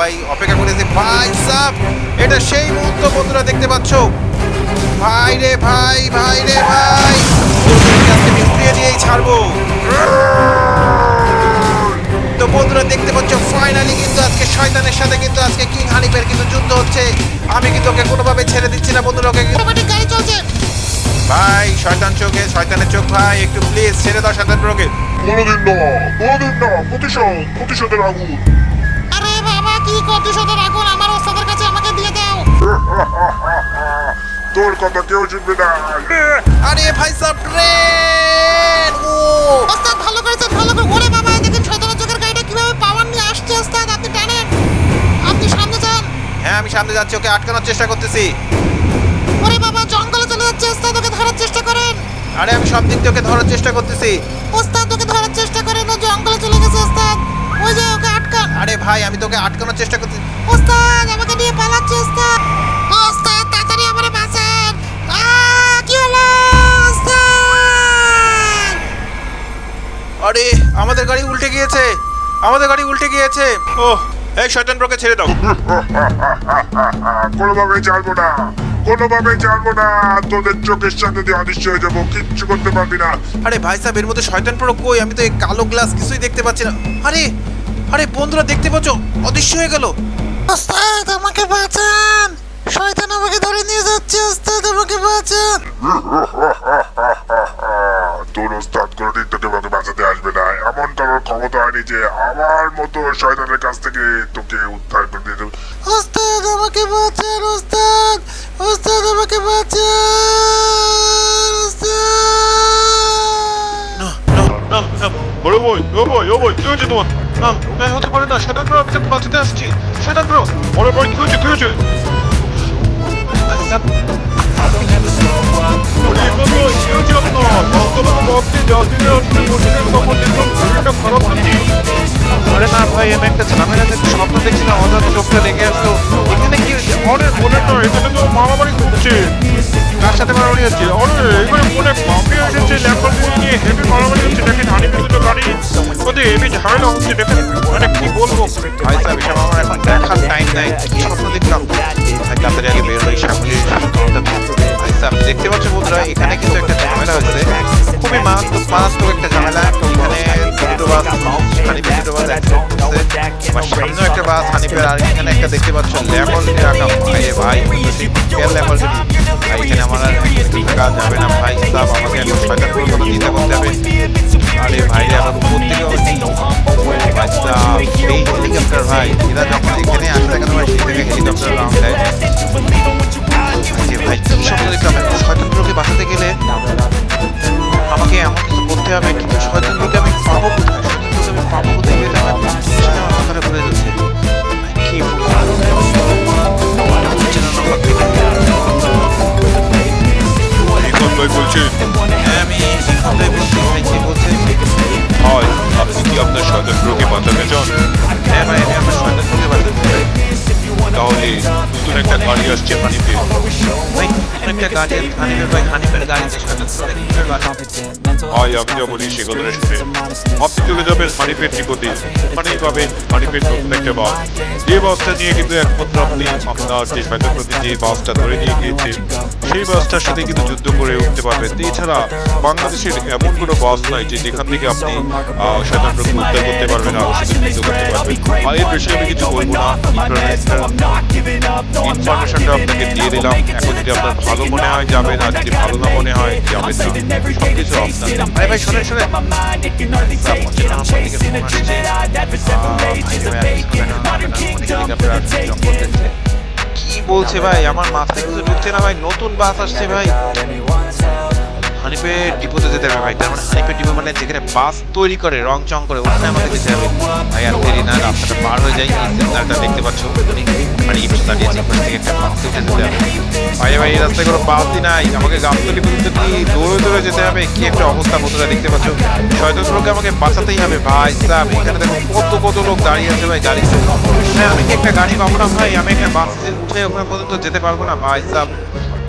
ভাই অপেক্ষা করেছে ভাই সাব এটা সেই মুহূর্ত বন্ধুরা দেখতে পাচ্ছ। ভাই রে ভাই ভাই রে ভাই। আজকে আমি উড়িয়ে দিয়েই ছাড়বো। তো বন্ধুরা দেখতে পাচ্ছ ফাইনালি কিন্তু আজকে শয়তানের সাথে কিন্তু আজকে কিং হানিফের কিন্তু যুদ্ধ হচ্ছে। আমি কিন্তু ওকে কোনোভাবে ছেড়ে দিচ্ছি না বন্ধুরা ওকে ভাই শয়তান চোখে শয়তানের চোখ ভাই একটু প্লিজ ছেড়ে দাও শয়তান প্রোকে কোনোদিন না কোনোদিন না প্রতিশোধ প্রতিশোধের আগুন। কি প্রতিশোধের আগুন আমার ওস্তাদের কাছে আমাকে দিয়ে দাও। তোর কথা কেউ শুনবে না। আরে ভাই সাব ট্রেন ও। ওস্তাদ ভালো করেছেন ভালো করে। ওরে বাবা দেখেন শয়তানের চোখের গাড়িটা কীভাবে পাওয়ার নিয়ে আসছে ওস্তাদ? আপনি টানেন। আপনি সামনে যান। হ্যাঁ আমি সামনে যাচ্ছি ওকে আটকানোর চেষ্টা করতেছি। ওরে বাবা জঙ্গলে চলে যাচ্ছে ওস্তাদ ওকে ধরার চেষ্টা করেন। আরে আমি সব দিক থেকে ওকে ধরার চেষ্টা করতেছি। ওস্তাদ ওকে ধরার চেষ্টা করেন ও জঙ্গলে চলে গেছে ওস্তাদ। ওই যে ওকে আটকান আরে ভাই আমি তোকে আটকানোর চেষ্টা করছি। ওস্তাদ আমাকে নিয়ে পালাচ্ছে ওস্তাদ। ওস্তাদ তাড়াতাড়ি আমারে বাঁচান। কি হলো ওস্তাদ? আরে আমাদের গাড়ি উল্টে গিয়েছে। আমাদের গাড়ি উল্টে গিয়েছে। ও এই শয়তান ব্রোকে ছেড়ে দাও। কোনোভাবে ছাড়বো না। কোনোভাবে ছাড়বো না। তোদের চোখের সামনে দিয়ে অদৃশ্য হয়ে যাব। কিচ্ছু করতে পারবি না। আরে ভাই সাহেব এর মধ্যে শয়তান প্রো কই? আমি তো এই কালো গ্লাস কিছুই দেখতে পাচ্ছি না। আরে আরে বন্ধুরা দেখতে পাচ্ছ অদৃশ্য হয়ে গেল ওস্তাদ আমাকে বাঁচান শয়তান আমাকে ধরে নিয়ে যাচ্ছে ওস্তাদ আমাকে বাঁচান তোর ওস্তাদ কোনোদিন তোকে আমাকে বাঁচাতে আসবে না এমন কারোর ক্ষমতা হয়নি যে আমার মতো শয়তানের কাছ থেকে তোকে উদ্ধার করে দিয়ে দেবে ওস্তাদ আমাকে বাঁচান ওস্তাদ ওস্তাদ আমাকে বাঁচান ওস্তাদ না না না না বড় বই ও বই ও বই কি হয়েছে তোমার না না হতে পারে না। শয়তান প্রো আমি তো বাঁচাতে আসছি। শয়তান প্রো বড় বই কি হয়েছে? কি হয়েছে? আরে না ভাই, আমি একটা ঝামেলা স্বপ্ন দেখছিলাম অজানা চোখটা লেগে আসলো এখানে কি অনেক মনে তো, এখানে তো মারামারি করছে কার সাথে হচ্ছে এখানে অনেক মাফিয়া এসেছে ল্যাম্বরগিনি নিয়ে হেভি মারামারি হচ্ছে দেখেন হানি দুটো গাড়ি। ওদের হেভি ঝামেলা হচ্ছে, দেখেন মানে কি বলব? ভাই সাহেব, এসব আমার এখন দেখার টাইম নাই। স্বপ্ন দেখলাম তাড়াতাড়ি আগে বের হই, সামনে ভাই সাহেব, দেখতে পাচ্ছ বন্ধুরা, এখানে কিন্তু একটা ঝামেলা হচ্ছে। খুবই মারাত্মক মারাত্মক একটা ঝামেলা। বাস হানিফের সামনেও একটা বাস হানিফের আর এখানে একটা দেখতে পাচ্ছ ল্যাম্বরগিনি রাখা ভাই ভাই কেয়ার ভাই এখানে আমার আর থাকা যাবে না ভাই সাহেব আমাকে এখন শয়তান করে কোনো চিন্তা করতে হবে আরে ভাই আমার উপর থেকে আচ্ছা এই হেলিকপ্টার ভাই এরা যখন এখানে আসে দেখা তোমার সেই থেকে হেলিকপ্টার রাউন্ড দেয় ভাই কি স্বপ্ন দেখলাম শয়তানগুলোকে বাঁচাতে গেলে আমাকে এমন কিছু করতে হবে কিন্তু শয়তানগুলোকে আমি পাবো কোথায়? শয়তানগুলোকে আমি পাবো কোথায়? এটা আমার মাথাটা ঘুরে যাচ্ছে। কি বলব? একটা গাড়ি হানিফের ভাই হানিফের গাড়িতে চলে যাবেন নিকটে বাস যে বাসটা নিয়ে কিন্তু একমাত্র আপনি আপনার যে যে বাসটা ধরে নিয়ে গিয়েছে, সেই বাসটার সাথে কিন্তু যুদ্ধ করে উঠতে পারবেন। এছাড়া বাংলাদেশের এমন কোনো বাস নাই যে যেখান থেকে আপনি শয়তান উদ্ধার করতে পারবেন আর যুদ্ধ করতে পারবেন। আর এর বেশি আমি কিছু বলব না। ইনফরমেশনটা আপনাকে দিয়ে দিলাম। এখন যদি আপনার ভালো মনে হয়, যাবেন। আর যদি ভালো না মনে হয় যাবেন না সব কিছু আপনার আরে ভাই শোনেন শোনেন কি বলছে ভাই আমার মাথায় কিছু ঢুকছে না ভাই নতুন বাস আসছে ভাই। হানিপে ডিপোতে যেতে হবে ভাই। তার মানে হানিপে ডিপো মানে যেখানে বাস তৈরি করে, রং চং করে, ওখানে আমাদের যেতে হবে। ভাই, আর দেরি না, রাস্তাটা পার হয়ে যায়, এই দেখতে পাচ্ছ। মানে এই দাঁড়িয়েছে এখান থেকে একটা বাস উঠে যেতে হবে। ভাই ভাই, এই রাস্তায় কোনো বাসই নাই। আমাকে গাবতলি পর্যন্ত কি দৌড়ে দৌড়ে যেতে হবে? কি একটা অবস্থা বন্ধুরা দেখতে পাচ্ছ? শয়তানগুলোকে আমাকে বাঁচাতেই হবে। ভাই সাহেব এখানে দেখো কত কত লোক দাঁড়িয়ে আছে ভাই গাড়ি হ্যাঁ আমি একটা গাড়ি পাবো না ভাই, আমি একটা বাসে উঠে ওখানে পর্যন্ত যেতে পারব না। ভাই সাহেব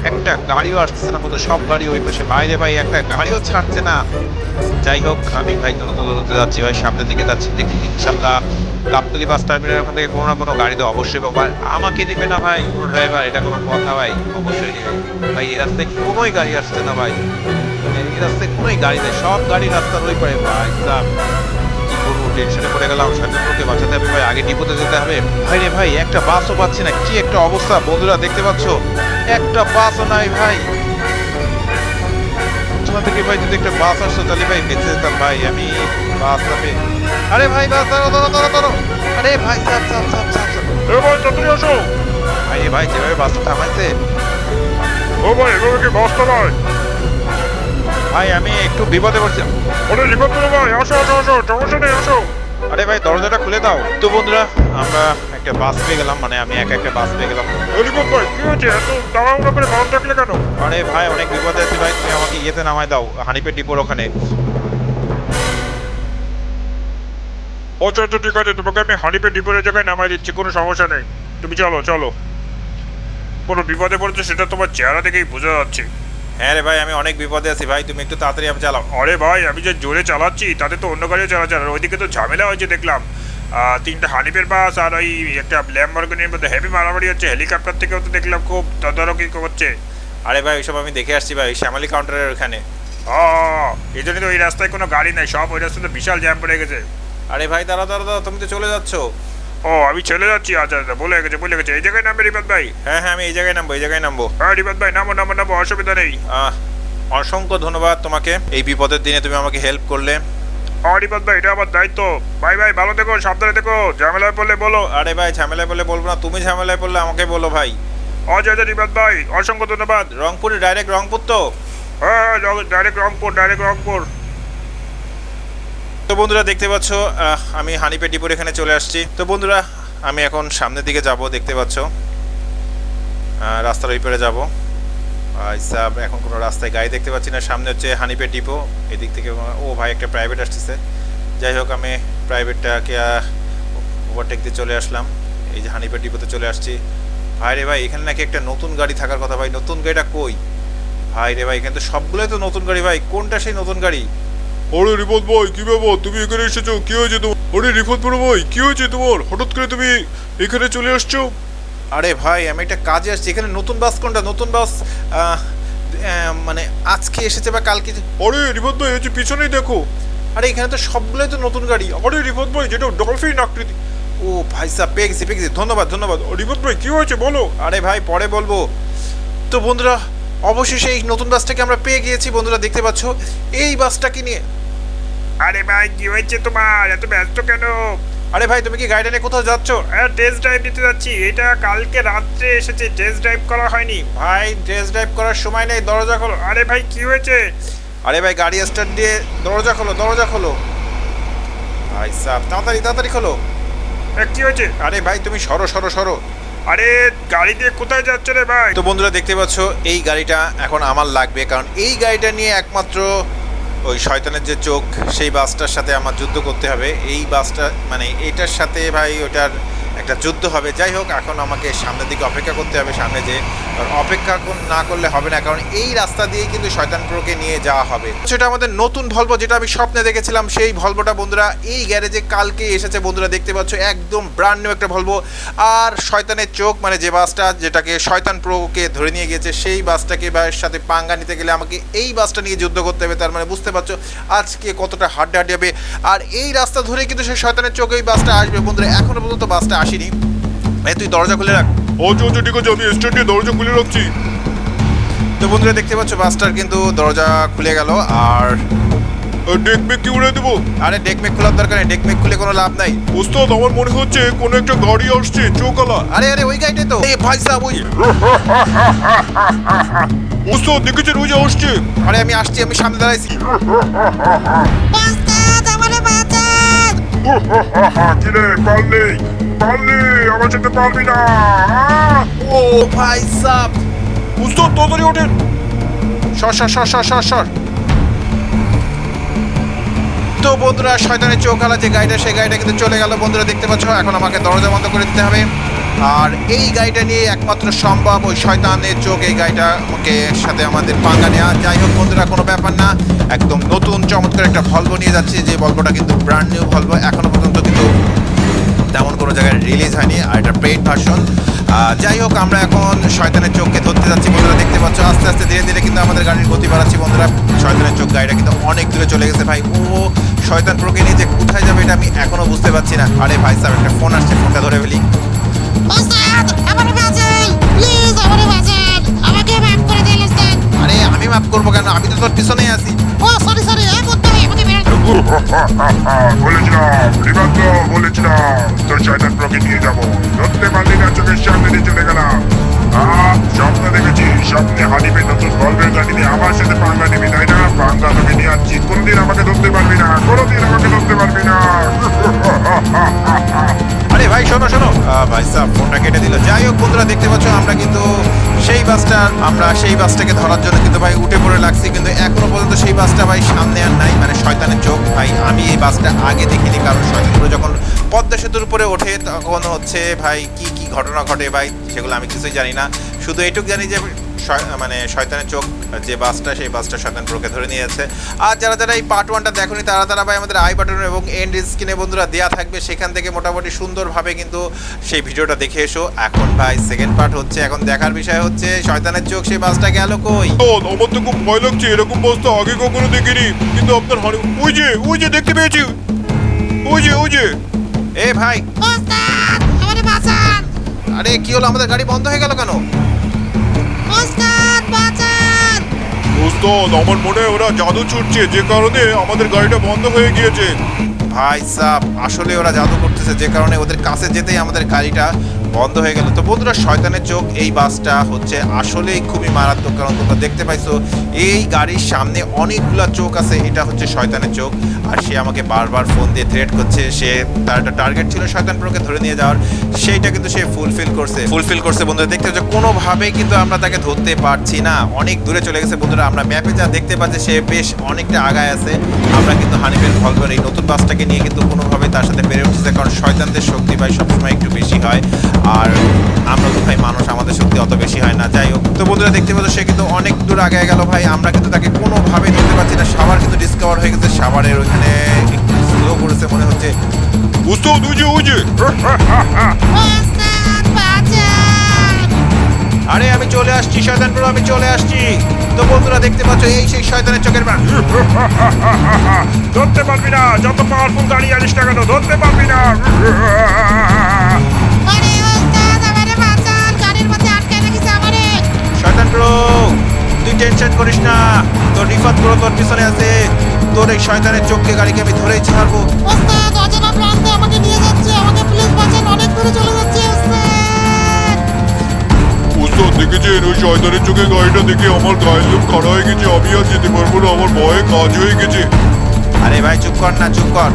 একটা গাড়িও আসছে না মতো সব গাড়ি ওই পাশে। বাইরে ভাই একটা গাড়িও ছাড়ছে না। যাই হোক, আমি ভাই দ্রুত যাচ্ছি ভাই, সামনের দিকে যাচ্ছি, দেখি ইনশাল্লাহ গাবতলি বাস টার্মিনাল ওখান থেকে কোনো না কোনো গাড়ি তো অবশ্যই পাবো। আমাকে দেবে না ভাই কোনো ড্রাইভার এটা কোনো কথা ভাই, অবশ্যই দিবে। ভাই, এই রাস্তায় কোনোই গাড়ি আসছে না ভাই। এই রাস্তায় কোনোই গাড়ি নেই, সব গাড়ি রাস্তার ওই পারে, ভাই টেনশনে পড়ে গেলাম। সাজানপুরকে বাঁচাতে হবে ভাই আগে ডিপোতে যেতে হবে। ভাই রে ভাই একটা বাসও পাচ্ছি না কি একটা অবস্থা? বন্ধুরা দেখতে পাচ্ছ? একটা বাসও নাই ভাই। তোমার থেকে ভাই যদি একটা বাস আসতো তাহলে ভাই বেঁচে যেতাম ভাই আমি বাস নামে আরে ভাই বাস ধরো ধরো ধরো ধরো আরে ভাই সাপ সাপ সাপ সাপ এ ভাই তাড়াতাড়ি আসো। ভাই ভাই যেভাবে বাসটা থামাইছে। ও ভাই এভাবে কি বাস চালায় ভাই আমি একটু বিপদে পড়ছি। ওরে রিপোর্ট করো ভাই আসো আসো আসো সমস্যা নেই আসো। আরে ভাই দরজাটা খুলে দাও। তো বন্ধুরা আমরা একটা বাস পেয়ে গেলাম মানে আমি একা একটা বাস পেয়ে গেলাম। রিপোর্ট ভাই কি হয়েছে? এত তাড়াহুড়ো করে বাস ডাকলে কেন? আরে ভাই অনেক বিপদে আছি ভাই তুমি আমাকে ইয়েতে নামায় দাও হানিপের ডিপোর ওখানে। আচ্ছা আচ্ছা ঠিক আছে তোমাকে আমি হানিপে ডিপোরের জায়গায় নামাই দিচ্ছি কোনো সমস্যা নেই। তুমি চলো চলো। কোনো বিপদে পড়েছে সেটা তোমার চেহারা দেখেই বোঝা যাচ্ছে। হ্যাঁ রে ভাই আমি অনেক বিপদে আছি ভাই তুমি একটু তাড়াতাড়ি আমি চালাও। আরে ভাই আমি যে জোরে চালাচ্ছি তাতে তো অন্য গাড়িও চালাচ্ছে আর ওইদিকে তো ঝামেলা হয়েছে দেখলাম। তিনটা হানিপের বাস আর ওই একটা ল্যাম্বরগিনির মধ্যে হেভি মারামারি হচ্ছে হেলিকপ্টার থেকেও তো দেখলাম খুব তদারকি করছে। আরে ভাই ওইসব আমি দেখে আসছি ভাই শ্যামালি কাউন্টারের ওখানে। ও এই জন্য তো ওই রাস্তায় কোনো গাড়ি নাই সব ওই রাস্তাতে বিশাল জ্যাম পড়ে গেছে। আরে ভাই দাঁড়া দাঁড়া দাঁড়া তুমি তো চলে যাচ্ছ। ও আমি চলে যাচ্ছি আচ্ছা আচ্ছা বলে গেছে বলে গেছে। এই জায়গায় নামবে রিপাত ভাই? হ্যাঁ হ্যাঁ আমি এই জায়গায় নামবো এই জায়গায় নামবো। হ্যাঁ রিপাত ভাই নামো নামো নামো অসুবিধা নেই। আহ, অসংখ্য ধন্যবাদ তোমাকে। এই বিপদের দিনে তুমি আমাকে হেল্প করলে। হ্যাঁ রিপাত ভাই এটা আমার দায়িত্ব। ভাই ভাই ভালো থেকো সাবধানে থেকো ঝামেলায় পড়লে বলো। আরে ভাই ঝামেলায় বলে বলব না তুমি ঝামেলায় পড়লে আমাকে বলো ভাই। অজয় আচ্ছা রিপাত ভাই অসংখ্য ধন্যবাদ। রংপুরে ডাইরেক্ট রংপুর তো? হ্যাঁ ডাইরেক্ট রংপুর ডাইরেক্ট রংপুর। তো বন্ধুরা দেখতে পাচ্ছ আমি হানিপে ডিপোর এখানে চলে আসছি। তো বন্ধুরা, আমি এখন সামনের দিকে যাব, দেখতে পাচ্ছ। রাস্তার ওই পারে যাব। সাব এখন কোনো রাস্তায় গাড়ি দেখতে পাচ্ছি না। সামনে হচ্ছে হানিপে ডিপো, এদিক থেকে ও ভাই একটা প্রাইভেট আসতেছে। যাই হোক, আমি প্রাইভেটটাকে ওভারটেক দিয়ে চলে আসলাম। এই যে হানিপে ডিপোতে চলে আসছি। ভাই রে ভাই, এখানে নাকি একটা নতুন গাড়ি থাকার কথা ভাই। নতুন গাড়িটা কই? ভাই রে ভাই, এখানে তো সবগুলোই তো নতুন গাড়ি ভাই। কোনটা সেই নতুন গাড়ি? আরে রিপোর্ট ভাই কি ব্যাপার? তুমি এখানে এসেছ? কি হয়েছে তোমার? আরে রিপোর্ট বড় ভাই কি হয়েছে তোমার? হঠাৎ করে তুমি এখানে চলে আসছো? আরে ভাই আমি একটা কাজে আসছি। এখানে নতুন বাস কোনটা? নতুন বাস মানে আজকে এসেছে বা কালকে? আরে রিপোর্ট ভাই যে পিছনেই দেখো। আরে এখানে তো সবগুলোই তো নতুন গাড়ি। আরে রিপোর্ট ভাই যেটা ডলফিন আকৃতি। ও ভাই সাহেব পেয়ে গেছি পেয়ে গেছি। ধন্যবাদ ধন্যবাদ। রিপোর্ট ভাই কি হয়েছে বলো? আরে ভাই পরে বলব। তো বন্ধুরা অবশেষে এই নতুন বাসটাকে আমরা পেয়ে গিয়েছি। বন্ধুরা দেখতে পাচ্ছ এই বাসটাকে নিয়ে। আরে ভাই কি হয়েছে তোমার? এত ব্যস্ত কেন? আরে ভাই তুমি কি গাড়িটা নিয়ে কোথাও যাচ্ছ? হ্যাঁ টেস্ট ড্রাইভ দিতে যাচ্ছি। এটা কালকে রাত্রে এসেছে টেস্ট ড্রাইভ করা হয়নি। ভাই টেস্ট ড্রাইভ করার সময় নেই দরজা খোলো। আরে ভাই কি হয়েছে? আরে ভাই গাড়ি স্টার্ট দিয়ে দরজা খোলো দরজা খোলো। ভাই সাহেব তাড়াতাড়ি তাড়াতাড়ি খোলো। কি হয়েছে? আরে ভাই তুমি সরো সরো সরো। আরে গাড়ি দিয়ে কোথায় যাচ্ছে রে ভাই? তো বন্ধুরা দেখতে পাচ্ছ, এই গাড়িটা এখন আমার লাগবে, কারণ এই গাড়িটা নিয়ে একমাত্র ওই শয়তানের যে চোখ, সেই বাসটার সাথে আমার যুদ্ধ করতে হবে। এই বাসটা মানে এটার সাথে ভাই, ওটার একটা যুদ্ধ হবে। যাই হোক, এখন আমাকে সামনের দিকে অপেক্ষা করতে হবে, সামনে যে অপেক্ষা না করলে হবে না, কারণ এই রাস্তা দিয়েই কিন্তু শয়তান প্রোকে নিয়ে যাওয়া হবে। সেটা আমাদের নতুন ভলভো যেটা আমি স্বপ্নে দেখেছিলাম, সেই ভলভোটা বন্ধুরা, এই গ্যারেজে কালকে এসেছে বন্ধুরা, দেখতে পাচ্ছ, একদম ব্র্যান্ড নিউ একটা ভলভো আর শয়তানের চোখ মানে যে বাসটা, যেটাকে শয়তান প্রোকে ধরে নিয়ে গেছে সেই বাসটাকে বা সাথে পাঙ্গা নিতে গেলে আমাকে এই বাসটা নিয়ে যুদ্ধ করতে হবে। তার মানে বুঝতে পারছ, আজকে কতটা হাড্ডে হাড্ডি হবে। আর এই রাস্তা ধরে কিন্তু সেই শয়তানের চোখ এই বাসটা আসবে। বন্ধুরা এখনও পর্যন্ত বাসটা আসেনি। ভাই তুই দরজা খুলে রাখ। আচ্ছা আচ্ছা ঠিক আছে আমি স্ট্যান্ড দরজা খুলে রাখছি। তো বন্ধুরা দেখতে পাচ্ছ বাসটার কিন্তু দরজা খুলে গেল আর দেখবে কি উড়ে দেবো? আরে ডেকমেক খোলার দরকার নেই ডেকমেক খুলে কোনো লাভ নাই। ওস্তাদ আমার মনে হচ্ছে কোনো একটা গাড়ি আসছে চোকালা। আরে আরে ওই গাড়িটাই তো। এই ভাই সাহেব ওই ওস্তাদ দেখেছেন ওই যে আসছে? আরে আমি আসছি আমি সামনে দাঁড়াইছি। ওস্তাদ আমারে বাঁচান। কিরে পারলি আমার সাথে পারবি না! ও ভাই সাহেব ওস্তাদ তাড়াতাড়ি ওঠেন। সর সর সর সর সর সর। তো বন্ধুরা শয়তানের চোখালা যে গাড়িটা, সেই গাড়িটা কিন্তু চলে গেল। বন্ধুরা, দেখতে পাচ্ছ, এখন আমাকে দরজা বন্ধ করে দিতে হবে। আর এই গাড়িটা নিয়ে একমাত্র সম্ভব ওই শয়তানের চোখ, এই গাড়িটা আমাকে সাথে আমাদের পাঙ্গা নেওয়া যাই হোক, বন্ধুরা, কোনো ব্যাপার না। একদম নতুন, চমৎকার একটা ভলভো নিয়ে যাচ্ছি। যে ভলভোটা কিন্তু ব্র্যান্ড নিউ ভলভো এখনও পর্যন্ত কিন্তু কোনো জায়গায় রিলিজ হয়নি আর এটা পেইড ভার্সন যাই হোক আমরা এখন শয়তানের চোখকে ধরতে যাচ্ছি। বন্ধুরা দেখতে পাচ্ছ আস্তে আস্তে ধীরে ধীরে কিন্তু আমাদের গাড়ির গতি বাড়াচ্ছি বন্ধুরা। শয়তানের চোখ গাড়িটা কিন্তু অনেক দূরে চলে গেছে ভাই। ও শয়তান প্রোকে নিয়ে যে কোথায় যাবে এটা আমি এখনও বুঝতে পারছি না। আরে ভাই সাহেব একটা ফোন আসছে ফোনটা ধরে ফেলি। আরে আমি মাফ করব কেন? আমি তো তোর পিছনেই আছি। ও সরি সরি বলেছিলাম বিভ্রান্ত বলেছিলাম তোর শয়তান প্রকে নিয়ে যাব ধরতে পারলি না চোখের সামনে দিয়ে চলে গেলাম স্বপ্ন দেখেছি স্বপ্নে হানিবে নতুন গল্পের গাড়ি আমার সাথে পাঙ্গা নিবি তাই না পাঙ্গা তোকে নিয়ে আসছি কোনোদিন আমাকে ধরতে পারবি না কোনোদিন আমাকে ধরতে পারবি না আরে ভাই, শোনো শোনো। ভাই সাহেব, ফোনটা কেটে দিল। যাই হোক, বন্ধুরা, দেখতে পাচ্ছ, আমরা কিন্তু সেই বাসটা, আমরা সেই বাসটাকে ধরার জন্য কিন্তু ভাই উঠে পড়ে লাগছি, কিন্তু এখনও পর্যন্ত সেই বাসটা ভাই সামনে আর নাই। মানে শয়তানের চোখ ভাই, আমি এই বাসটা আগে দেখিনি, কারণ শয়তানগুলো যখন পদ্মা সেতুর উপরে ওঠে, তখন হচ্ছে ভাই কি কি ঘটনা ঘটে ভাই, সেগুলো আমি কিছুই জানি না। শুধু এটুকু জানি যে মানে শয়তানের চোখ যে বাসটা সেই বাসটা শয়তানপুরকে ধরে নিয়েছে। আর যারা যারা এই পার্ট ওয়ানটা দেখোনি তারা তারা ভাই আমাদের আই বাটন এবং এন্ড স্ক্রিনে বন্ধুরা দেয়া থাকবে। সেখান থেকে মোটামুটি সুন্দরভাবে কিন্তু সেই ভিডিওটা দেখে এসো। এখন ভাই সেকেন্ড পার্ট হচ্ছে। এখন দেখার বিষয় হচ্ছে শয়তানের চোখ সেই বাসটা গেল কই? তো আমার তো খুব ভয় লাগছে এরকম বস্তা আগে কখনো দেখিনি। কিন্তু আপনার হানি ওই যে ওই যে দেখতে পেয়েছি। ওই যে ওই যে। এ ভাই। আরে কি হলো? আমাদের গাড়ি বন্ধ হয়ে গেল কেন? বাঁচান। দোস্ত আমার মনে হয় ওরা জাদু ছুটছে যে কারণে আমাদের গাড়িটা বন্ধ হয়ে গিয়েছে। ভাই সাহ আসলে ওরা জাদু করতেছে যে কারণে ওদের কাছে যেতেই আমাদের গাড়িটা বন্ধ হয়ে গেল। তো বন্ধুরা, শয়তানের চোখ, এই বাসটা হচ্ছে আসলেই খুবই মারাত্মক, কারণ তোমরা দেখতে পাইছো, এই গাড়ির সামনে অনেকগুলা চোখ আছে, এটা হচ্ছে শয়তানের চোখ। আর সে আমাকে বারবার ফোন দিয়ে থ্রেট করছে, সে তার একটা টার্গেট ছিল শয়তান প্রোকে ধরে নিয়ে যাওয়ার, সেইটা কিন্তু সে ফুলফিল করছে। ফুলফিল করছে, বন্ধুরা, দেখতে পাচ্ছ, কোনোভাবেই কিন্তু আমরা তাকে ধরতে পারছি না। অনেক দূরে চলে গেছে, বন্ধুরা, আমরা ম্যাপে যা দেখতে পাচ্ছি, সে বেশ অনেকটা আগায় আছে। আমরা কিন্তু হানিফের ভলভের এই নতুন বাসটাকে নিয়ে কিন্তু কোনোভাবে তার সাথে পেরে উঠতেছে কারণ শয়তানদের শক্তি ভাই সবসময় একটু বেশি হয়। আর আমরা তো ভাই মানুষ আমাদের শক্তি অত বেশি হয় না। যাই হোক তো বন্ধুরা দেখতে পাচ্ছ সে কিন্তু অনেক দূর আগে গেল ভাই। আমরা কিন্তু তাকে কোনোভাবে ধরতে পারছি না। সাবার কিন্তু ডিসকভার হয়ে গেছে সাবারের ওইখানে একটু স্লো করেছে মনে হচ্ছে। আরে আমি চলে আসছি শয়তান প্রো আমি চলে আসছি। তো বন্ধুরা দেখতে পাচ্ছ এই সেই শয়তানের চোখের বান। ধরতে পারবি না যত পাওয়ারফুল গাড়ি আনিস না কেন ধরতে পারবি না। শয়তান তুই টেনশন করিস না। তোর রিফাত প্রো তোর পিছনে আছে। তোর এই শয়তানের চোখকে গাড়িকে আমি ধরেই ছাড়বো। ওস্তাদ অজানা প্রান্তে আমাকে নিয়ে যাচ্ছে। আমাকে প্লিজ বাঁচান। অনেক দূরে চলে যাচ্ছে ওস্তাদ। ওস্তাদ দেখেছেন? ওই শয়তানের চোখে গাড়িটা দেখে আমার গায়ের লোক খাড়া হয়ে গেছে। আমি আর যেতে পারব না। আমার ভয়ে কাজ হয়ে গেছে। আরে ভাই চুপ কর না চুপ কর।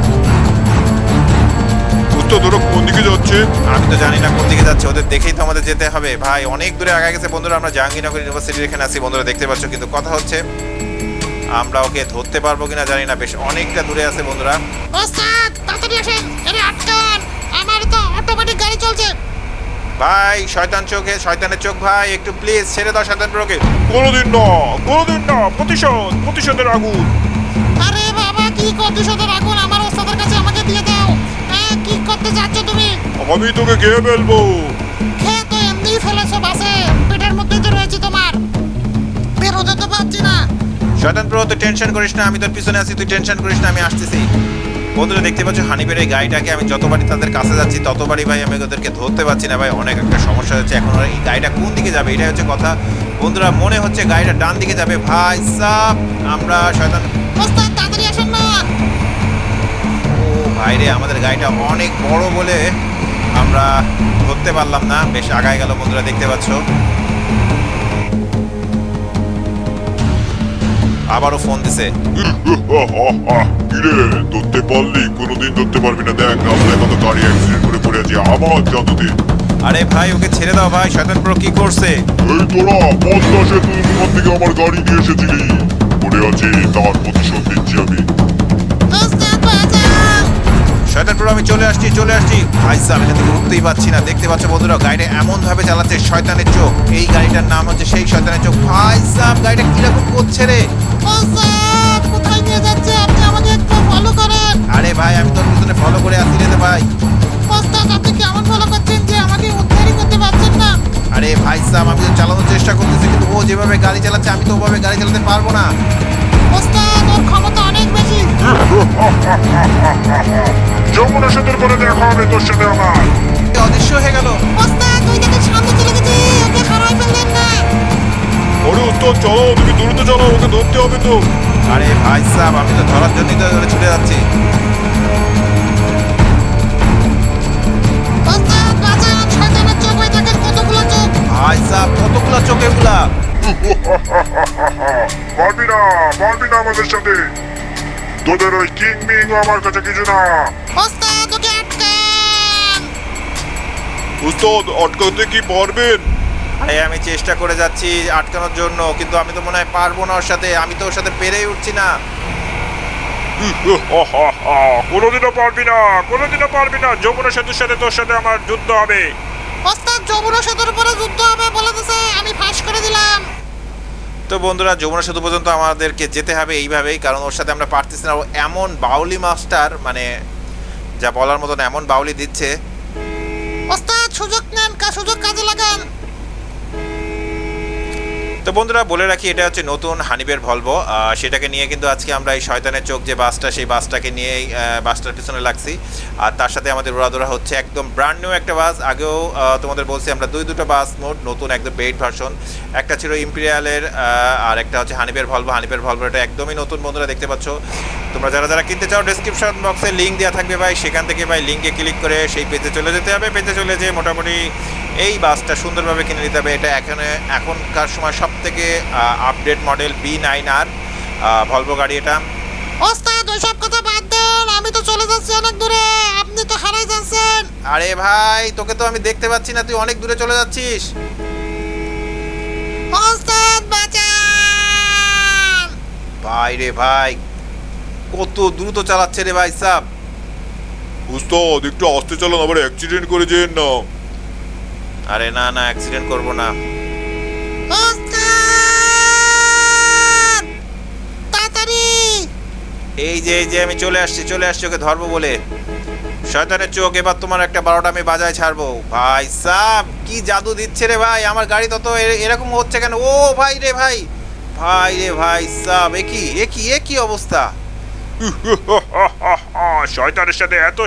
ওস্তাদ ওরা কোন দিকে যাচ্ছে? আমি তো জানি না কোন দিকে যাচ্ছে ওদের দেখেই তো আমাদের যেতে হবে। ভাই অনেক দূরে আগে গেছে বন্ধুরা আমরা জাহাঙ্গীরনগর ইউনিভার্সিটির এখানে আছি বন্ধুরা দেখতে পাচ্ছ কিন্তু কথা হচ্ছে আমরা ওকে ধরতে পারব কিনা জানি না বেশ অনেকটা দূরে আছে বন্ধুরা। ওস্তাদ তাড়াতাড়ি আসেন আরে আটকান আমার তো অটোমেটিক গাড়ি চলছে। ভাই শয়তান চোখে শয়তানের চোখ ভাই একটু প্লিজ ছেড়ে দাও শয়তান প্রোকে কোনোদিন না কোনোদিন না প্রতিশোধ প্রতিশোধের আগুন। আরে বাবা কি কন্ডিশনে রাখুন আমার ওস্তাদের কাছে আমাকে দিয়ে দাও। করতে যাচ্ছ তুমি? আমি তোকে খেয়ে ফেলব? খেয়ে তো এমনিই ফেলেছো বাসে পেটের মধ্যেই তো রয়েছে তোমার। বেরোতে তো পারছি না। শয়তান প্রো তুই টেনশন করিস না আমি তোর পিছনে আছি তুই টেনশন করিস না আমি আসতেছি। বন্ধুরা দেখতে পাচ্ছ হানিবের এই গাড়িটাকে আমি যতবারই তাদের কাছে যাচ্ছি ততবারই ভাই আমি ওদেরকে ধরতে পারছি না ভাই অনেক একটা সমস্যা হচ্ছে। এখন এই গাড়িটা কোন দিকে যাবে এটাই হচ্ছে কথা। বন্ধুরা মনে হচ্ছে গাড়িটা ডান দিকে যাবে। ভাই সাব আমরা শয়তান ও ভাইরে আমাদের গাড়িটা অনেক বড় বলে আমরা ধরতে পারলাম না। বেশ আগায় গেল বন্ধুরা দেখতে পাচ্ছ। আবারও ফোন দিছে। কিরে ধরতে পারলি? কোনোদিন ধরতে পারবি না। দেখ রাস্তায় কত গাড়ি অ্যাক্সিডেন্ট করে পড়ে আছে আবার জাদুতে। আরে ভাই ওকে ছেড়ে দাও ভাই শয়তান প্রো কি করছে? এই তোরা পদ্মা সেতুর উপর থেকে আমার গাড়ি নিয়ে এসেছিলি। মনে আছে তার প্রতিশোধ দিচ্ছি আমি। শয়তান আমি চলে আসছি চলে আসছি। ভাই সাহেব এখান থেকে উঠতেই পারছি না। দেখতে পাচ্ছ বন্ধুরা গাড়িটা এমন ভাবে চালাচ্ছে শয়তানের চোখ। এই গাড়িটার নাম হচ্ছে সেই শয়তানের চোখ। ভাই সাহেব গাড়িটা কীরকম করছে রে? কোথায় নিয়ে যাচ্ছে? আপনি আমাকে একটু ফলো করেন। আরে ভাই আমি তোর পিছনে ফলো করে আসি রে ভাই। ওস্তাদ আপনি কেমন ফলো করছেন যে আমাকে উদ্ধারই করতে পারছেন না? আরে ভাই সাহেব আমি তো চালানোর চেষ্টা করতেছি কিন্তু ও যেভাবে গাড়ি চালাচ্ছে আমি তো ওভাবে গাড়ি চালাতে পারব না। ওস্তাদ ওর ক্ষমতা অনেক বেশি। যমুনা সেতুর করে দেখা হবে তোর সাথে আমার। অদৃশ্য হয়ে গেল। দেখে সামনে চলে তুমি দ্রুত চলো ওকে ধরতে হবে তো। আরে ভাই সাহেব আমি তো ধরার জন্যই তো ছুটে যাচ্ছি। ভাই সাহেব কতগুলো চোখে গুলা পারবি না পারবি না আমাদের সাথে। তোদের ওই কিং মিং আমার কাছে কিছু না। ওস্তাদ ওকে আটকান। উস্তাদ আটকাতে কি পারবেন? আরে আমি চেষ্টা করে যাচ্ছি আটকানোর জন্য কিন্তু আমি তো মনে হয় পারব না ওর সাথে। আমি তো ওর সাথে পেরেই উঠছি না। কোনোদিনও পারবি না কোনোদিনও পারবি না। যমুনা সেতুর সাথে তোর সাথে আমার যুদ্ধ হবে। ওস্তাদ যমুনা সেতুর উপরে যুদ্ধ হবে বলে দিছে আমি ফাঁস করে দিলাম। তো বন্ধুরা, যমুনা সেতু পর্যন্ত আমাদেরকে যেতে হবে এইভাবেই, কারণ ওর সাথে আমরা পারতেছি না। এমন বাউলি মাস্টার মানে যা বলার মতন এমন বাউলি দিচ্ছে। সুযোগ নেন সুযোগ কাজে লাগান। তো বন্ধুরা, বলে রাখি, এটা হচ্ছে নতুন হানিবের ভলভো। সেটাকে নিয়ে কিন্তু আজকে আমরা এই শয়তানের চোখ যে বাসটা, সেই বাসটাকে নিয়েই বাসটার পিছনে লাগছি। আর তার সাথে আমাদের উড়াদোড়া হচ্ছে একদম ব্র্যান্ড নিউ একটা বাস। আগেও তোমাদের বলছি আমরা দুই দুটো বাস মোট, নতুন একদম বেড ভার্সন একটা ছিল ইম্পিরিয়ালের আর একটা হচ্ছে হানিবের ভলভো। হানিবের ভলভো এটা একদমই নতুন, বন্ধুরা, দেখতে পাচ্ছ। তোমরা যারা যারা কিনতে চাও ডেসক্রিপশন বক্সে লিঙ্ক দেওয়া থাকবে ভাই। সেখান থেকে ভাই লিঙ্কে ক্লিক করে সেই পেজে চলে যেতে হবে। পেজে চলে যেয়ে মোটামুটি এই বাসটা সুন্দরভাবে কিনে নিতে হবে। এটা এখানে এখনকার সময় সব থেকে update model B nine R Volvo গাড়ি এটা। ওস্তাদ ওইসব কথা বাদ দেন। আমি তো চলে যাচ্ছি অনেক দূরে। আপনি তো হারাই যাচ্ছেন। আরে ভাই তোকে তো আমি দেখতে পাচ্ছি না। তুই অনেক দূরে চলে যাচ্ছিস। ওস্তাদ বাঁচান। ভাই রে ভাই কত দ্রুত চালাচ্ছে রে ভাই সাব। উস্তাদ একটু আস্তে চালান আবার অ্যাক্সিডেন্ট করে যেন না। আরে না না অ্যাক্সিডেন্ট করব না। এই যে এই যে আমি চলে আসছি চলে আসছি ওকে ধরবো বলে। শয়তানের চোখ এবার তোমার একটা বারোটা আমি বাজায় ছাড়বো। ভাই সাব কি জাদু দিচ্ছে রে ভাই? আমার গাড়ি তত এরকম হচ্ছে কেন? ও ভাই রে ভাই। ভাই রে ভাই সাব এ কি এ কি এ কি অবস্থা? শয়তানের সাথে এত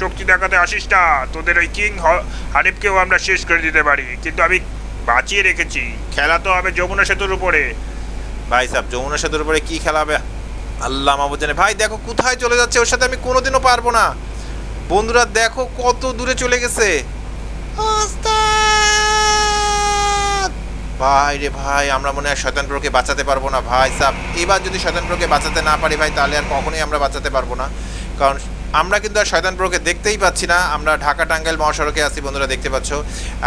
শক্তি দেখাতে আসিস না। তোদের ওই কিং হ- হানিফকেও আমরা শেষ করে দিতে পারি। কিন্তু আমি বাঁচিয়ে রেখেছি। খেলা তো হবে যমুনা সেতুর উপরে। ভাই সাব যমুনা সেতুর উপরে কি খেলাবে আল্লাহ মাহবুব জানে। ভাই দেখো কোথায় চলে যাচ্ছে? ওর সাথে আমি কোনোদিনও পারব না। বন্ধুরা দেখো কত দূরে চলে গেছে। ভাই রে ভাই, আমরা মনে হয় শয়তান প্রোকে বাঁচাতে পারব না ভাই সাব। এবার যদি শয়তান প্রোকে বাঁচাতে না পারি ভাই, তাহলে আর কখনোই আমরা বাঁচাতে পারব না। কারণ আমরা কিন্তু আর শয়তান প্রোকে দেখতেই পাচ্ছি না। আমরা ঢাকা টাঙ্গাইল মহাসড়কে আছি, বন্ধুরা দেখতে পাচ্ছ।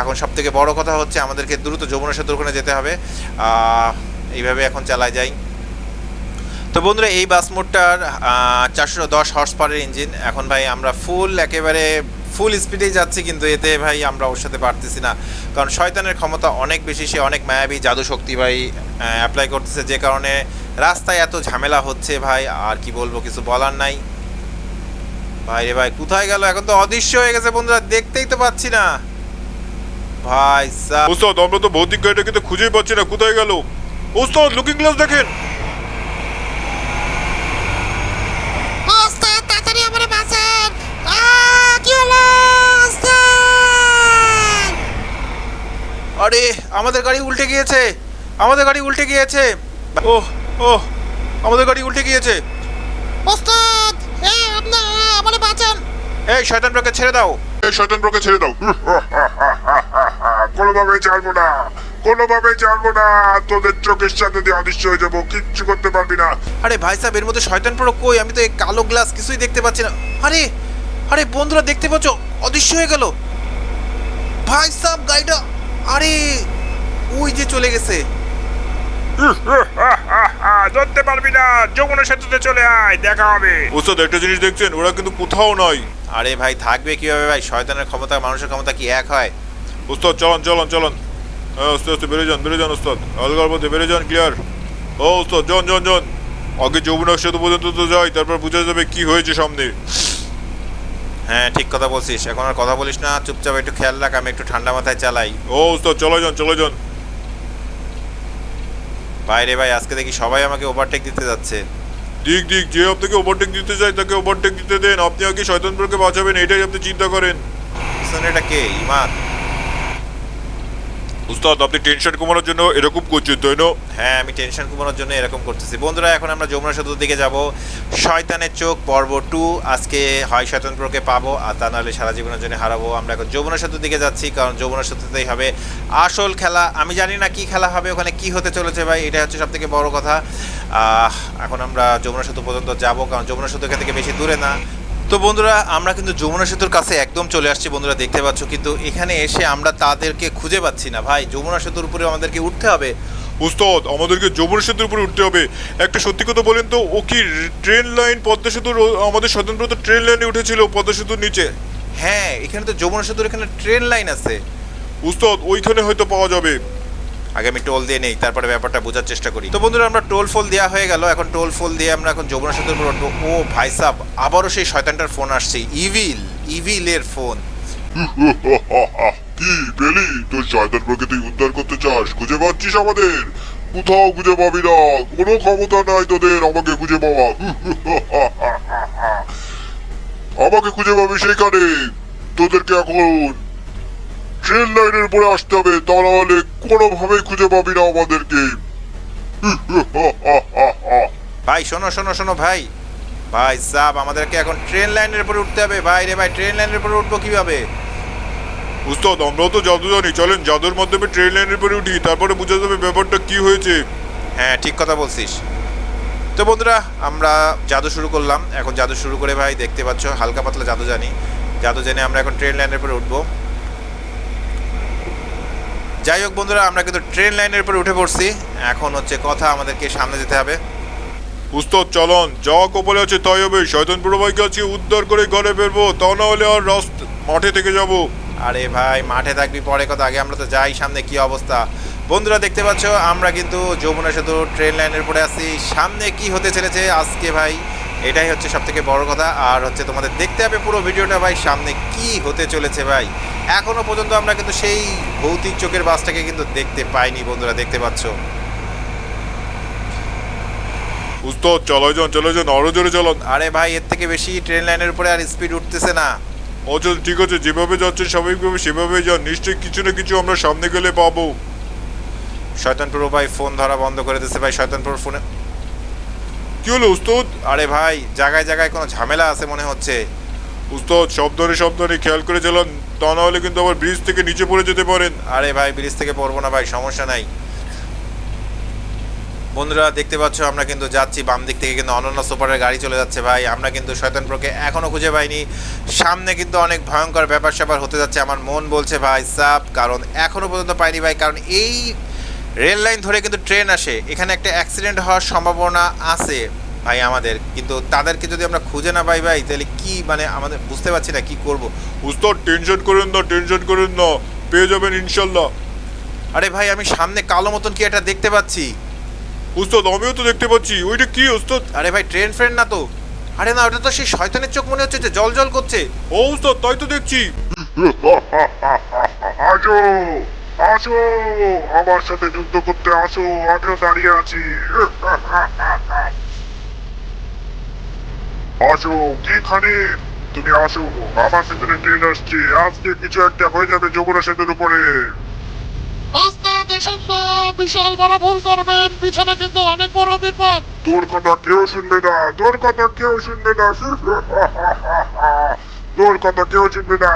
এখন সব থেকে বড় কথা হচ্ছে আমাদেরকে দ্রুত যমুনা সেতুর ওখানে যেতে হবে। এইভাবে এখন চালায় যাই। তো বন্ধুরা, এই বাস মোটটার চারশো দশ হর্স পাওয়ারের ইঞ্জিন এখন ভাই আমরা ফুল একেবারে ফুল স্পিডেই যাচ্ছি, কিন্তু এতে ভাই আমরা ওর সাথে পারতেছি না। কারণ শয়তানের ক্ষমতা অনেক বেশি, সে অনেক মায়াবী, জাদু শক্তি ভাই অ্যাপ্লাই করতেছে। যে কারণে রাস্তায় এত ঝামেলা হচ্ছে ভাই, আর কি বলব, কিছু বলার নাই। ভাই রে ভাই, কোথায় গেল? এখন তো অদৃশ্য হয়ে গেছে বন্ধুরা, দেখতেই তো পাচ্ছি না। ভাই সাব উস্তাদ আমরা তো ভৌতিক গাড়িটা কিন্তু খুঁজেই পাচ্ছি না, কোথায় গেল? উস্তাদ লুকিং গ্লাস দেখেন ওস্তাদ তাড়াতাড়ি আমারে বাঁচান আহ, কি হলো ওস্তাদ আরে আমাদের গাড়ি উল্টে গিয়েছে। আমাদের গাড়ি উল্টে গিয়েছে। ও ও আমাদের গাড়ি উল্টে গিয়েছে। ওস্তাদ! এই আপনি আমারে বাঁচান। এই শয়তান ব্রকে ছেড়ে দাও। এই শয়তান ব্রকে ছেড়ে দাও। কোনোভাবে ছাড়বো না। কোনোভাবে ছাড়বো না। তোদের চোখের সাথে দিয়ে অদৃশ্য হয়ে যাব। কিচ্ছু করতে পারবি না। আরে ভাই সাহেব এর মধ্যে শয়তান প্রো কই? আমি তো এই কালো গ্লাস কিছুই দেখতে পাচ্ছি না। আরে আরে বন্ধুরা দেখতে পাচ্ছ? অদৃশ্য হয়ে গেল। ভাই সাহেব গাড়িটা আরে ওই যে চলে গেছে। ধরতে পারবি না যমুনা সেতুতে চলে আয় দেখা হবে। উস্তাদ একটা জিনিস দেখছেন ওরা কিন্তু কোথাও নাই আরে ভাই থাকবে কীভাবে ভাই? শয়তানের ক্ষমতা মানুষের ক্ষমতা কি এক হয়? উস্তাদ চলন চলন চলন। হ্যাঁ আস্তে আস্তে বেড়ে যান বেড়ে যান উস্তাদ আলগার মধ্যে বেড়ে যান ক্লিয়ার ও উস্তাদ জন জন জন আগে যমুনা সেতু পর্যন্ত তো যাই তারপর বোঝা যাবে কি হয়েছে সামনে। হ্যাঁ ঠিক কথা বলছিস। এখন আর কথা বলিস না চুপচাপ একটু খেয়াল রাখ আমি একটু ঠান্ডা মাথায় চালাই। ও উস্তাদ চলে যান চলে যান। বাইরে ভাই আজকে দেখি সবাই আমাকে ওভারটেক দিতে যাচ্ছে। দিক দিক যে আপনাকে ওভারটেক দিতে চায় তাকে ওভারটেক দিতে দেন। আপনি আগে শয়তানপুরকে বাঁচাবেন এটাই আপনি চিন্তা করেন। পিছনে এটা কে? ইমান? উস্তাদ, আপনি টেনশন কমানোর জন্য এরকম করছেন, তাই না? হ্যাঁ আমি টেনশন কমানোর জন্য এরকম করতেছি। বন্ধুরা, এখন আমরা যমুনা সেতুর দিকে যাব। শয়তানের চোখ, পর্ব টু। আজকে হয় শয়তানপুরকে পাবো, আর তা নাহলে সারা জীবনের জন্য হারাবো। আমরা এখন যমুনা সেতুর দিকে যাচ্ছি, কারণ যমুনা সেতুতেই হবে আসল খেলা। আমি জানি না কি খেলা হবে, ওখানে কি হতে চলেছে ভাই এটা হচ্ছে সব থেকে বড় কথা। এখন আমরা যমুনা সেতু পর্যন্ত যাব, কারণ যমুনা সেতু এখান থেকে বেশি দূরে না। তো বন্ধুরা আমরা কিন্তু যমুনা সেতুর কাছে একদম চলে আসছি। বন্ধুরা দেখতে পাচ্ছ কিন্তু এখানে এসে আমরা তাদেরকে খুঁজে পাচ্ছি না। ভাই যমুনা সেতুর উপরে আমাদেরকে উঠতে হবে। উস্তাদ আমাদেরকে যমুনা সেতুর উপরে উঠতে হবে। একটা সত্যি কথা বলেন তো ও কি ট্রেন লাইন পদ্মা সেতুর আমাদের স্বতন্ত্র তো ট্রেন লাইনে উঠেছিল পদ্মা সেতুর নিচে? হ্যাঁ এখানে তো যমুনা সেতুর এখানে ট্রেন লাইন আছে। উস্তাদ ওইখানে হয়তো পাওয়া যাবে। আগে আমি টোল দিয়ে নেই, তারপরে ব্যাপারটা বোঝার চেষ্টা করি। তো বন্ধুরা, আমরা টোল ফোল দেওয়া হয়ে গেল। এখন টোল ফোল দিয়ে আমরা এখন যমুনা সেতুর উপর ও ভাই সাব, আবারও সেই শয়তানটার ফোন আসছে। ইভিল, ইভিলের ফোন। কি পেলি? তোর শয়তানপুরকে তুই উদ্ধার করতে চাস? খুঁজে পাচ্ছিস আমাদের? কোথাও খুঁজে পাবি না। কোনো ক্ষমতা নাই তোদের। আমাকে খুঁজে পাওয়া। আমাকে খুঁজে পাবি সেখানে তোদেরকে এখন ট্রেন লাইনের উপরে আসতে হবে তা নাহলে কোনোভাবেই খুঁজে পাবি না আমাদেরকে। ভাই শোনো শোনো শোনো ভাই। ভাই সাব আমাদেরকে এখন ট্রেন লাইনের উপরে উঠতে হবে। ভাই রে ভাই ট্রেন লাইনের উপরে উঠবো কীভাবে? উস্তাদ আমরাও তো জাদু জানি। চলেন জাদুর মাধ্যমে ট্রেন লাইনের উপরে উঠি তারপরে বোঝা যাবে ব্যাপারটা কি হয়েছে। হ্যাঁ ঠিক কথা বলছিস। তো বন্ধুরা আমরা জাদু শুরু করলাম। এখন জাদু শুরু করে ভাই দেখতে পাচ্ছ হালকা পাতলা জাদু জানি। জাদু জেনে আমরা এখন ট্রেন লাইনের উপরে উঠবো। যাই হোক বন্ধুরা আমরা কিন্তু ট্রেন লাইনের উপরে উঠে পড়ছি। এখন হচ্ছে কথা আমাদেরকে সামনে যেতে হবে। উস্তাদ চলন যা কপালে আছে তাই হবে। শয়তানপুর ভাইকে আজকে উদ্ধার করে ঘরে ফেরবো। তা না হলে আর রাস্তা মাঠে থেকে যাব। আরে ভাই মাঠে থাকবি পরে কথা আগে আমরা তো যাই সামনে কি অবস্থা? বন্ধুরা দেখতে পাচ্ছ আমরা কিন্তু যমুনা সেতু ট্রেন লাইনের উপরে আছি। সামনে কি হতে চলেছে আজকে ভাই? এটাই হচ্ছে সব থেকে বড় কথা। আর হচ্ছে তোমাদের দেখতে হবে পুরো ভিডিওটা ভাই সামনে কি হতে চলেছে ভাই। এখনও পর্যন্ত আমরা কিন্তু সেই ভৌতিক চোখের বাসটাকে কিন্তু দেখতে পাইনি বন্ধুরা দেখতে পাচ্ছ? উস্তাদ চলাই যান চলে যান আরও জোরে চালান আরে ভাই এর থেকে বেশি ট্রেন লাইনের উপরে আর স্পিড উঠতেছে না। আচ্ছা ঠিক আছে যেভাবে যাচ্ছেন স্বাভাবিকভাবে সেভাবে যান নিশ্চয়ই কিছু না কিছু আমরা সামনে গেলে পাবো। শয়তানপুর ভাই ফোন ধরা বন্ধ করে দিচ্ছে ভাই শয়তানপুর ফোনে কি হলো, উস্তাদ? আরে ভাই, জায়গায় জায়গায় কোনো ঝামেলা আছে মনে হচ্ছে? উস্তাদ, সাবধানে সাবধানে খেয়াল করে চালান, তা না হলে কিন্তু আবার ব্রিজ থেকে নিচে পড়ে যেতে পারেন। আরে ভাই ব্রিজ থেকে পড়ব না ভাই, সমস্যা নাই। বন্ধুরা, দেখতে পাচ্ছ, আমরা কিন্তু যাচ্ছি বাম দিক থেকে, কিন্তু অনন্য সুপারের গাড়ি চলে যাচ্ছে ভাই। আমরা কিন্তু শয়তানপুরকে এখনও খুঁজে পাইনি। সামনে কিন্তু অনেক ভয়ঙ্কর ব্যাপার স্যাপার হতে যাচ্ছে, আমার মন বলছে ভাই, সাপ, কারণ এখনও পর্যন্ত পাইনি ভাই, কারণ এই রেল লাইন ধরে কিন্তু ট্রেন আসে। এখানে একটা অ্যাক্সিডেন্ট হওয়ার সম্ভাবনা আছে ভাই আমাদের। কিন্তু তাদেরকে যদি আমরা খুঁজে না পাই ভাই তাহলে কি মানে আমাদের বুঝতে পারছি না কি করব। উস্তাদ টেনশন করেন না টেনশন করেন না। পেয়ে যাবেন ইনশাল্লাহ। আরে ভাই আমি সামনে কালো মতন কি একটা দেখতে পাচ্ছি। উস্তাদ আমিও তো দেখতে পাচ্ছি। ওইটা কি উস্তাদ? আরে ভাই ট্রেন ফ্রেন্ড না তো। আরে না ওটা তো সেই শয়তানের চোখ মনে হচ্ছে যে জল জল করছে। ও উস্তাদ তাই তো দেখছি। আসো, আমার সাথে যুদ্ধ করতে আসো, আমিও দাঁড়িয়ে আছি। আসো কিখানে তুমি আসো, আমার ভিতরে ট্রেন আসছে। আজকে কিছু একটা হয়ে যাবে যমুনা সেতুর উপরে। বিশাল বড় ভুল করবেন পিছনে কিন্তু অনেক বড় বিপদ তোর কথা কেউ শুনবে না, তোর কথা কেউ শুনবে না। তোর কথা কেউ শুনবে না।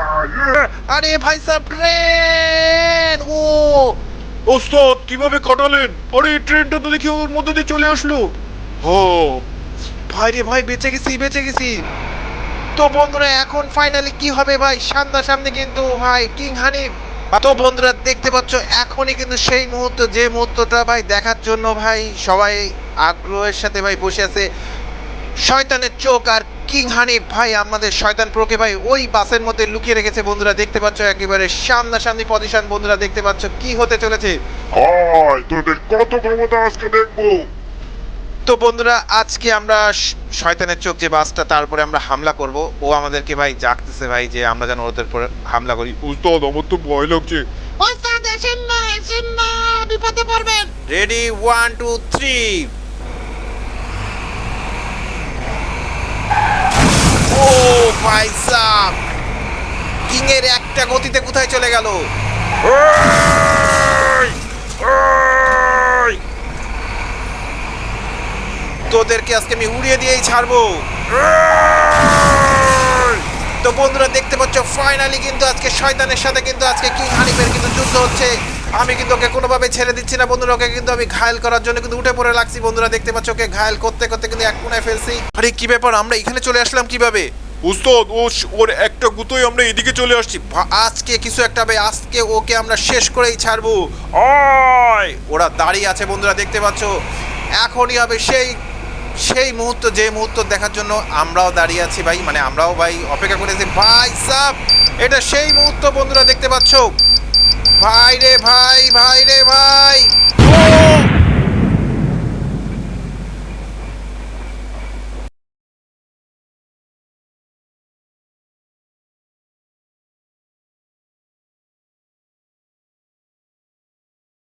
আরে ভাই সাহেব ট্রেন ও। ওস্তাদ কীভাবে কাটালেন? আরে ট্রেনটা তো দেখি ওর মধ্যে দিয়ে চলে আসলো। ও। ভাই রে ভাই বেঁচে গেছি বেঁচে গেছি। তো বন্ধুরা এখন ফাইনালি কি হবে ভাই? সামনা সামনে কিন্তু ভাই কিং হানিফ তো বন্ধুরা দেখতে পাচ্ছ এখনই কিন্তু সেই মুহূর্ত যে মুহূর্তটা ভাই দেখার জন্য ভাই সবাই আগ্রহের সাথে ভাই বসে আছে। শয়তানের চোখ আর কিং হানিফ ভাই আমাদের শয়তান প্রোকে ভাই ওই বাসের মধ্যে লুকিয়ে রেখেছে বন্ধুরা দেখতে পাচ্ছ একেবারে সামনাসামনি পজিশন বন্ধুরা দেখতে পাচ্ছ কি হতে চলেছে। হয় তোদের কত ক্ষমতা আজকে দেখব? তো বন্ধুরা আজকে আমরা শয়তানের চোখ যে বাসটা তারপরে আমরা হামলা করব। ও আমাদেরকে ভাই জাগতেছে ভাই যে আমরা যেন ওদের উপর হামলা করি। উস্তাদ আমার তো ভয় লাগছে। না এসেন না বিপদে পড়বেন। রেডি ওয়ান টু থ্রি ও ভাই সাব কিং এর একটা গতিতে কোথায় চলে গেল? তোদেরকে আজকে আমি উড়িয়ে দিয়েই ছাড়বো। তো বন্ধুরা দেখতে পাচ্ছ ফাইনালি কিন্তু আজকে শয়তানের সাথে কিন্তু আজকে কিং হানিফের কিন্তু যুদ্ধ হচ্ছে। আমি কিন্তু ওকে কোনোভাবে ছেড়ে দিচ্ছি না বন্ধুরা ওকে কিন্তু আমি ঘায়ল করার জন্য কিন্তু উঠে পড়ে লাগছি। বন্ধুরা দেখতে পাচ্ছ ওকে ঘায়ল করতে করতে কিন্তু এক কোনায় ফেলছি। আরে কি ব্যাপার? আমরা এখানে চলে আসলাম কীভাবে? উস্তাদ ও ওর একটা গুতোই আমরা এদিকে চলে আসছি। আজকে কিছু একটা হবে আজকে ওকে আমরা শেষ করেই ছাড়বো। অয় ওরা দাঁড়িয়ে আছে বন্ধুরা দেখতে পাচ্ছ? এখনই হবে সেই সেই মুহূর্ত যে মুহূর্ত দেখার জন্য আমরাও দাঁড়িয়ে আছি ভাই। মানে আমরাও ভাই অপেক্ষা করেছি। ভাই সাব এটা সেই মুহূর্ত বন্ধুরা দেখতে পাচ্ছ? ভাই রে ভাই ভাই রে ভাই।